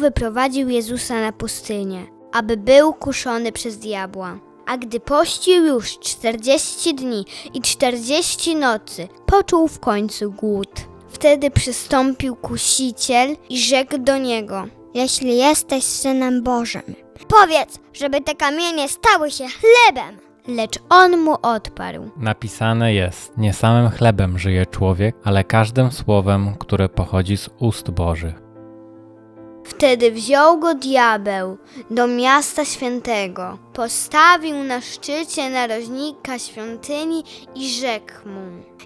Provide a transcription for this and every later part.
Wyprowadził Jezusa na pustynię, aby był kuszony przez diabła. A gdy pościł już czterdzieści dni i czterdzieści nocy, poczuł w końcu głód. Wtedy przystąpił kusiciel i rzekł do niego: Jeśli jesteś synem Bożym, powiedz, żeby te kamienie stały się chlebem. Lecz on mu odparł: Napisane jest: Nie samym chlebem żyje człowiek, ale każdym słowem, które pochodzi z ust Bożych. Wtedy wziął go diabeł do miasta świętego, postawił na szczycie narożnika świątyni i rzekł mu: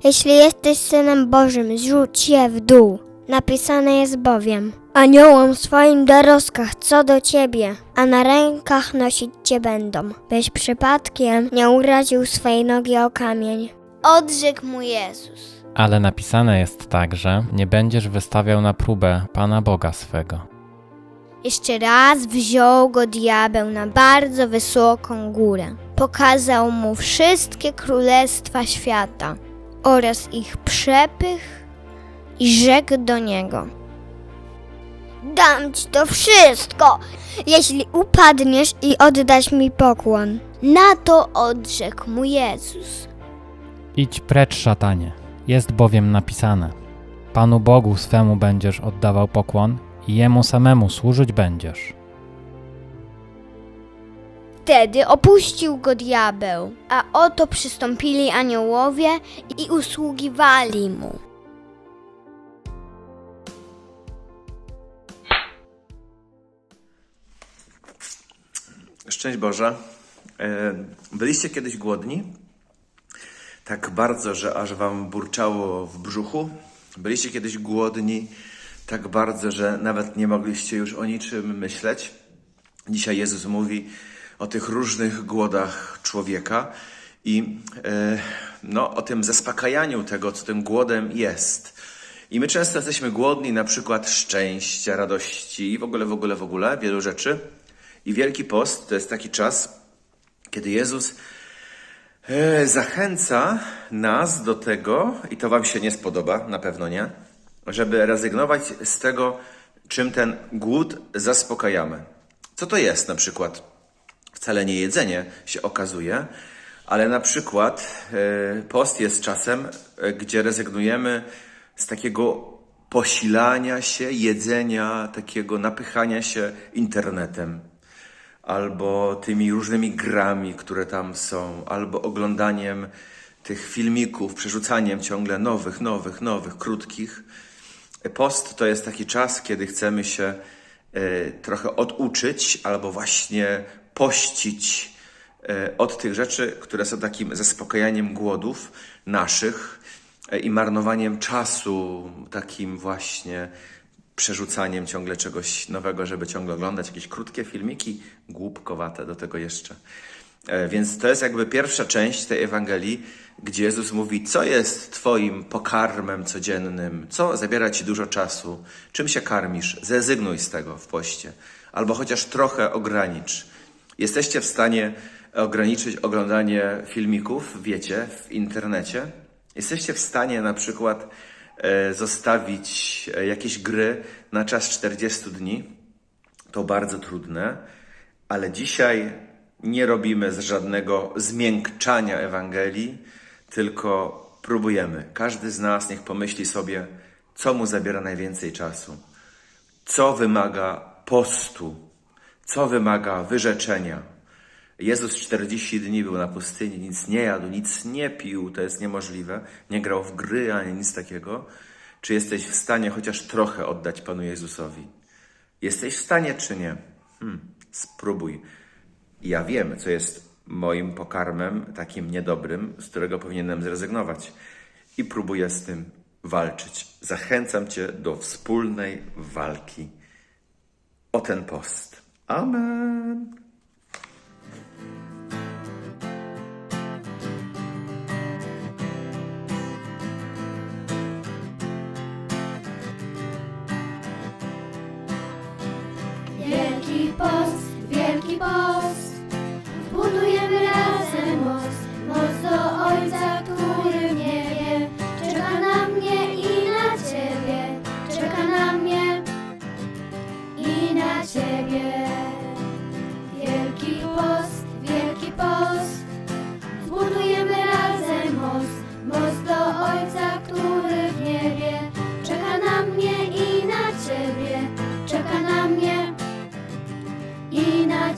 Jeśli jesteś synem Bożym, zrzuć je w dół. Napisane jest bowiem: Aniołom swoim do rozkaz co do ciebie, a na rękach nosić cię będą, byś przypadkiem nie uraził swej nogi o kamień. Odrzekł mu Jezus. Ale napisane jest także: Nie będziesz wystawiał na próbę Pana Boga swego. Jeszcze raz wziął go diabeł na bardzo wysoką górę. Pokazał mu wszystkie królestwa świata oraz ich przepych i rzekł do niego: Dam ci to wszystko, jeśli upadniesz i oddasz mi pokłon. Na to odrzekł mu Jezus. Idź precz, szatanie. Jest bowiem napisane: Panu Bogu swemu będziesz oddawał pokłon i jemu samemu służyć będziesz. Wtedy opuścił go diabeł, a oto przystąpili aniołowie i usługiwali mu. Szczęść Boże. E, Byliście kiedyś głodni? Tak bardzo, że aż wam burczało w brzuchu? Byliście kiedyś głodni tak bardzo, że nawet nie mogliście już o niczym myśleć? Dzisiaj Jezus mówi o tych różnych głodach człowieka i e, no, o tym zaspokajaniu tego, co tym głodem jest. I my często jesteśmy głodni na przykład szczęścia, radości i w ogóle, w ogóle, w ogóle, wielu rzeczy. I Wielki Post to jest taki czas, kiedy Jezus e, zachęca nas do tego, i to Wam się nie spodoba, na pewno nie, żeby rezygnować z tego, czym ten głód zaspokajamy. Co to jest na przykład? Wcale nie jedzenie się okazuje, ale na przykład e, post jest czasem, e, gdzie rezygnujemy z takiego posilania się, jedzenia, takiego napychania się internetem albo tymi różnymi grami, które tam są, albo oglądaniem tych filmików, przerzucaniem ciągle nowych, nowych, nowych, krótkich. Post to jest taki czas, kiedy chcemy się e, trochę oduczyć, albo właśnie pościć e, od tych rzeczy, które są takim zaspokajaniem głodów naszych e, i marnowaniem czasu, takim właśnie przerzucaniem ciągle czegoś nowego, żeby ciągle oglądać jakieś krótkie filmiki, głupkowate do tego jeszcze. E, Więc to jest jakby pierwsza część tej Ewangelii, gdzie Jezus mówi, co jest Twoim pokarmem codziennym, co zabiera Ci dużo czasu, czym się karmisz, zrezygnuj z tego w poście, albo chociaż trochę ogranicz. Jesteście w stanie ograniczyć oglądanie filmików, wiecie, w internecie? Jesteście w stanie na przykład e, zostawić e, jakieś gry na czas 40 dni? To bardzo trudne, ale dzisiaj nie robimy z żadnego zmiękczania Ewangelii, tylko próbujemy. Każdy z nas niech pomyśli sobie, co mu zabiera najwięcej czasu, co wymaga postu, co wymaga wyrzeczenia. Jezus 40 dni był na pustyni, nic nie jadł, nic nie pił, to jest niemożliwe. Nie grał w gry ani nic takiego. Czy jesteś w stanie chociaż trochę oddać Panu Jezusowi? Jesteś w stanie czy nie? Hmm, spróbuj. Ja wiem, co jest moim pokarmem, takim niedobrym, z którego powinienem zrezygnować. I próbuję z tym walczyć. Zachęcam Cię do wspólnej walki o ten post. Amen. Wielki post, wielki post,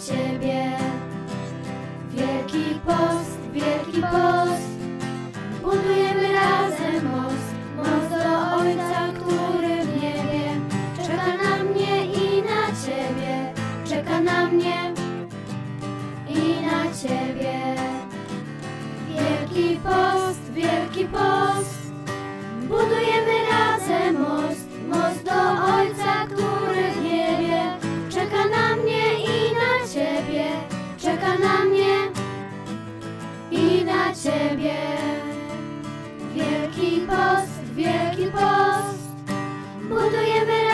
Ciebie. Wielki post, wielki post. Dla Ciebie. Wielki post, Wielki post, budujemy